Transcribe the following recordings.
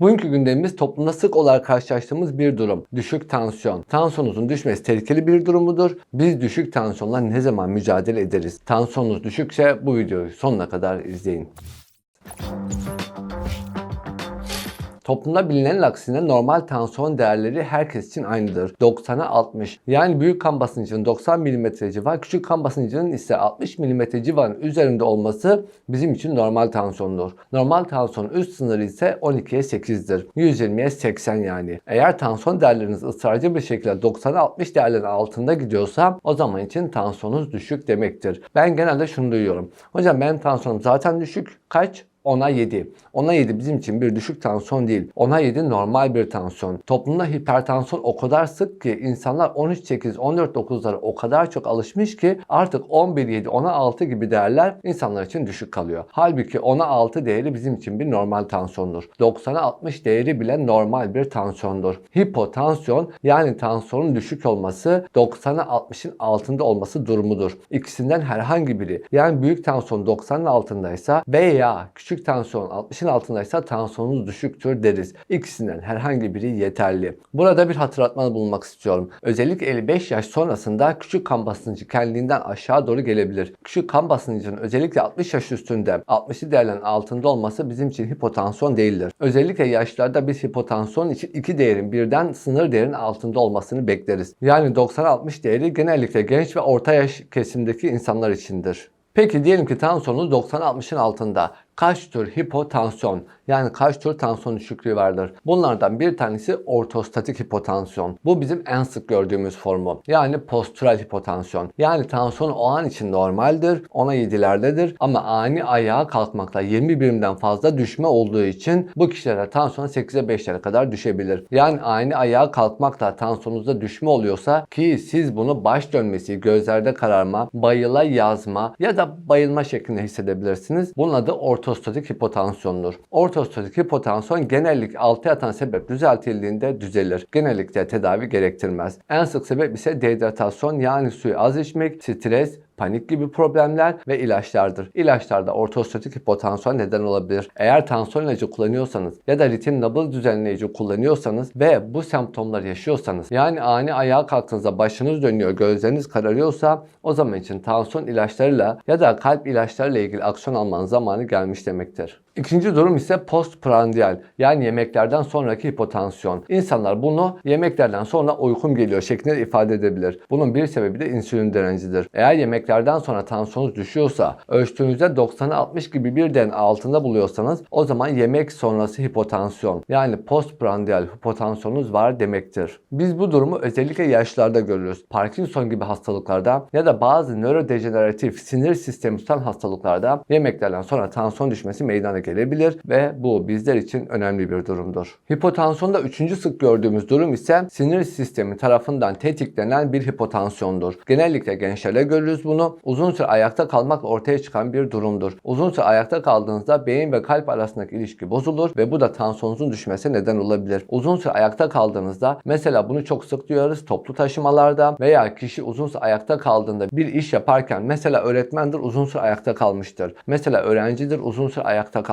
Bugünkü gündemimiz toplumda sık olarak karşılaştığımız bir durum. Düşük tansiyon. Tansiyonunuzun düşmesi tehlikeli bir durum mudur? Biz düşük tansiyonla ne zaman mücadele ederiz? Tansiyonunuz düşükse bu videoyu sonuna kadar izleyin. Toplumda bilinenin aksine normal tansiyon değerleri herkes için aynıdır. 90'a 60. Yani büyük kan basıncının 90 mm civar, küçük kan basıncının ise 60 mm civarın üzerinde olması bizim için normal tansiyondur. Normal tansiyon üst sınırı ise 12'ye 8'dir. 120'ye 80 yani. Eğer tansiyon değerleriniz ısrarcı bir şekilde 90'a 60 değerlerin altında gidiyorsa o zaman için tansiyonunuz düşük demektir. Ben genelde şunu duyuyorum. Hocam benim tansiyonum zaten düşük. Kaç? 10'a 7. 10'a 7 bizim için bir düşük tansiyon değil. 10'a 7 normal bir tansiyon. Toplumda hipertansiyon o kadar sık ki insanlar 13-8, 14-9'lara o kadar çok alışmış ki artık 11-7, 10'a 6 gibi değerler insanlar için düşük kalıyor. Halbuki 10'a 6 değeri bizim için bir normal tansiyondur. 90'a 60 değeri bile normal bir tansiyondur. Hipotansiyon yani tansiyonun düşük olması 90'a 60'ın altında olması durumudur. İkisinden herhangi biri yani büyük tansiyon 90'ın altındaysa veya küçük Küçük tansiyon 60'ın altındaysa tansiyonunuz düşüktür deriz. İkisinden herhangi biri yeterli. Burada bir hatırlatma bulunmak istiyorum. Özellikle 55 yaş sonrasında küçük kan basıncı kendiliğinden aşağı doğru gelebilir. Küçük kan basıncının özellikle 60 yaş üstünde 60'lı değerlerin altında olması bizim için hipotansiyon değildir. Özellikle yaşlarda biz hipotansiyon için iki değerin birden sınır değerin altında olmasını bekleriz. Yani 90-60 değeri genellikle genç ve orta yaş kesimdeki insanlar içindir. Peki diyelim ki tansiyonunuz 90-60'ın altında kaç tür hipotansiyon yani kaç tür tansiyon düşüklüğü vardır? Bunlardan bir tanesi ortostatik hipotansiyon. Bu bizim en sık gördüğümüz formu. Yani postural hipotansiyon. Yani tansiyon o an için normaldir. Ona 7'lerdedir. Ama ani ayağa kalkmakla 20 birimden fazla düşme olduğu için bu kişilere tansiyon 8'e 5'lere kadar düşebilir. Yani ani ayağa kalkmakla tansiyonunuzda düşme oluyorsa ki siz bunu baş dönmesi, gözlerde kararma, bayıla yazma ya da bayılma şeklinde hissedebilirsiniz. Bunun adı ortostatik hipotansiyondur. Ortostatik hipotansiyon genellikle altı yatan sebep düzeltildiğinde düzelir. Genellikle tedavi gerektirmez. En sık sebep ise dehidratasyon yani suyu az içmek, stres, panik gibi problemler ve ilaçlardır. İlaçlarda ortostatik hipotansiyon neden olabilir. Eğer tansiyon ilacı kullanıyorsanız ya da ritim nabız düzenleyici kullanıyorsanız ve bu semptomları yaşıyorsanız yani ani ayağa kalktığınızda başınız dönüyor, gözleriniz kararıyorsa o zaman için tansiyon ilaçlarıyla ya da kalp ilaçlarıyla ilgili aksiyon almanın zamanı gelmiş demektir. İkinci durum ise postprandial yani yemeklerden sonraki hipotansiyon. İnsanlar bunu yemeklerden sonra uykum geliyor şeklinde ifade edebilir. Bunun bir sebebi de insülin direncidir. Eğer yemeklerden sonra tansiyonunuz düşüyorsa, ölçtüğünüzde 90'a 60 gibi bir den altında buluyorsanız o zaman yemek sonrası hipotansiyon yani postprandial hipotansiyonunuz var demektir. Biz bu durumu özellikle yaşlarda görürüz. Parkinson gibi hastalıklarda ya da bazı nörodejeneratif sinir sistemi tutan hastalıklarda yemeklerden sonra tansiyon düşmesi meydana gelebilir ve bu bizler için önemli bir durumdur. Hipotansiyonda üçüncü sık gördüğümüz durum ise sinir sistemi tarafından tetiklenen bir hipotansiyondur. Genellikle gençlerde görürüz bunu. Uzun süre ayakta kalmak ortaya çıkan bir durumdur. Uzun süre ayakta kaldığınızda beyin ve kalp arasındaki ilişki bozulur ve bu da tansiyonunuzun düşmesine neden olabilir. Uzun süre ayakta kaldığınızda mesela bunu çok sık duyarız toplu taşımalarda veya kişi uzun süre ayakta kaldığında bir iş yaparken mesela öğretmendir uzun süre ayakta kalmıştır. Mesela öğrencidir uzun süre ayakta kalmıştır.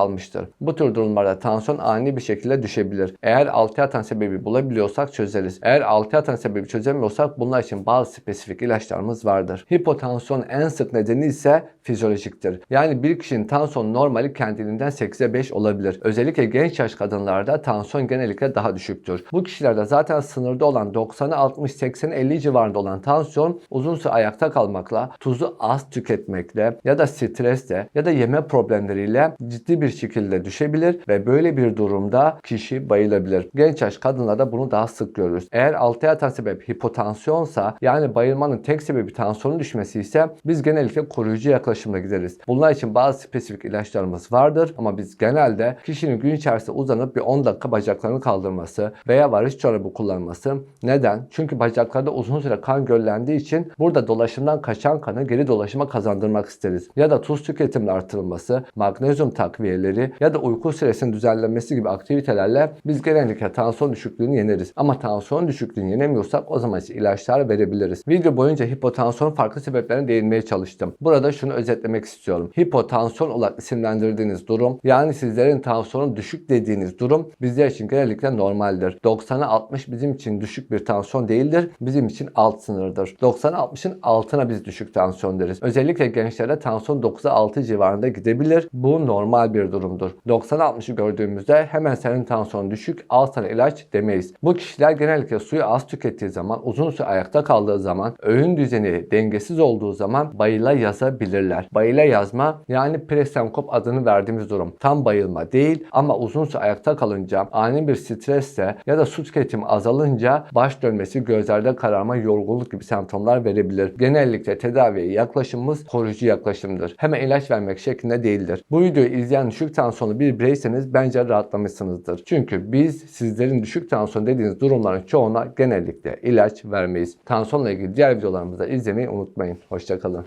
Bu tür durumlarda tansiyon ani bir şekilde düşebilir. Eğer altı yatan sebebi bulabiliyorsak çözeriz. Eğer altı yatan sebebi çözemiyorsak bunlar için bazı spesifik ilaçlarımız vardır. Hipotansiyon en sık nedeni ise fizyolojiktir. Yani bir kişinin tansiyon normali kendiliğinden 8'e 5 olabilir. Özellikle genç yaş kadınlarda tansiyon genellikle daha düşüktür. Bu kişilerde zaten sınırda olan 90'a 60, 80, 50 civarında olan tansiyon uzun süre ayakta kalmakla, tuzu az tüketmekle ya da stresle ya da yeme problemleriyle ciddi bir şekilde düşebilir ve böyle bir durumda kişi bayılabilir. Genç yaş kadınlarda bunu daha sık görürüz. Eğer altı yatan sebep hipotansiyonsa yani bayılmanın tek sebebi tansiyonun düşmesi ise biz genellikle koruyucu yaklaşımla gideriz. Bunlar için bazı spesifik ilaçlarımız vardır ama biz genelde kişinin gün içerisinde uzanıp bir 10 dakika bacaklarını kaldırması veya varış çorabı kullanması. Neden? Çünkü bacaklarda uzun süre kan göllendiği için burada dolaşımdan kaçan kanı geri dolaşıma kazandırmak isteriz. Ya da tuz tüketiminin artırılması, magnezyum takviyesi denemeleri ya da uyku süresinin düzenlenmesi gibi aktivitelerle biz genellikle tansiyon düşüklüğünü yeneriz. Ama tansiyon düşüklüğünü yenemiyorsak o zaman işte ilaçlar verebiliriz. Video boyunca hipotansiyonun farklı sebeplerine değinmeye çalıştım. Burada şunu özetlemek istiyorum. Hipotansiyon olarak isimlendirdiğiniz durum yani sizlerin tansiyonu düşük dediğiniz durum bizler için genellikle normaldir. 90'a 60 bizim için düşük bir tansiyon değildir. Bizim için alt sınırdır. 90'a 60'ın altına biz düşük tansiyon deriz. Özellikle gençlerde tansiyon 9'a 6 civarında gidebilir. Bu normal bir durumdur. 90'a 60'ı gördüğümüzde hemen senin tansiyon düşük al sana ilaç demeyiz. Bu kişiler genellikle suyu az tükettiği zaman, uzun süre ayakta kaldığı zaman, öğün düzeni dengesiz olduğu zaman bayıla yazabilirler. Bayıla yazma yani presenkop adını verdiğimiz durum. Tam bayılma değil ama uzun süre ayakta kalınca, ani bir stresle ya da su tüketimi azalınca baş dönmesi, gözlerde kararma, yorgunluk gibi semptomlar verebilir. Genellikle tedaviye yaklaşımımız koruyucu yaklaşımdır. Hemen ilaç vermek şeklinde değildir. Bu videoyu izleyen düşük tansiyonlu bir bireyseniz bence rahatlamışsınızdır. Çünkü biz sizlerin düşük tansiyon dediğiniz durumların çoğuna genellikle ilaç vermeyiz. Tansiyonla ilgili diğer videolarımızı izlemeyi unutmayın. Hoşçakalın.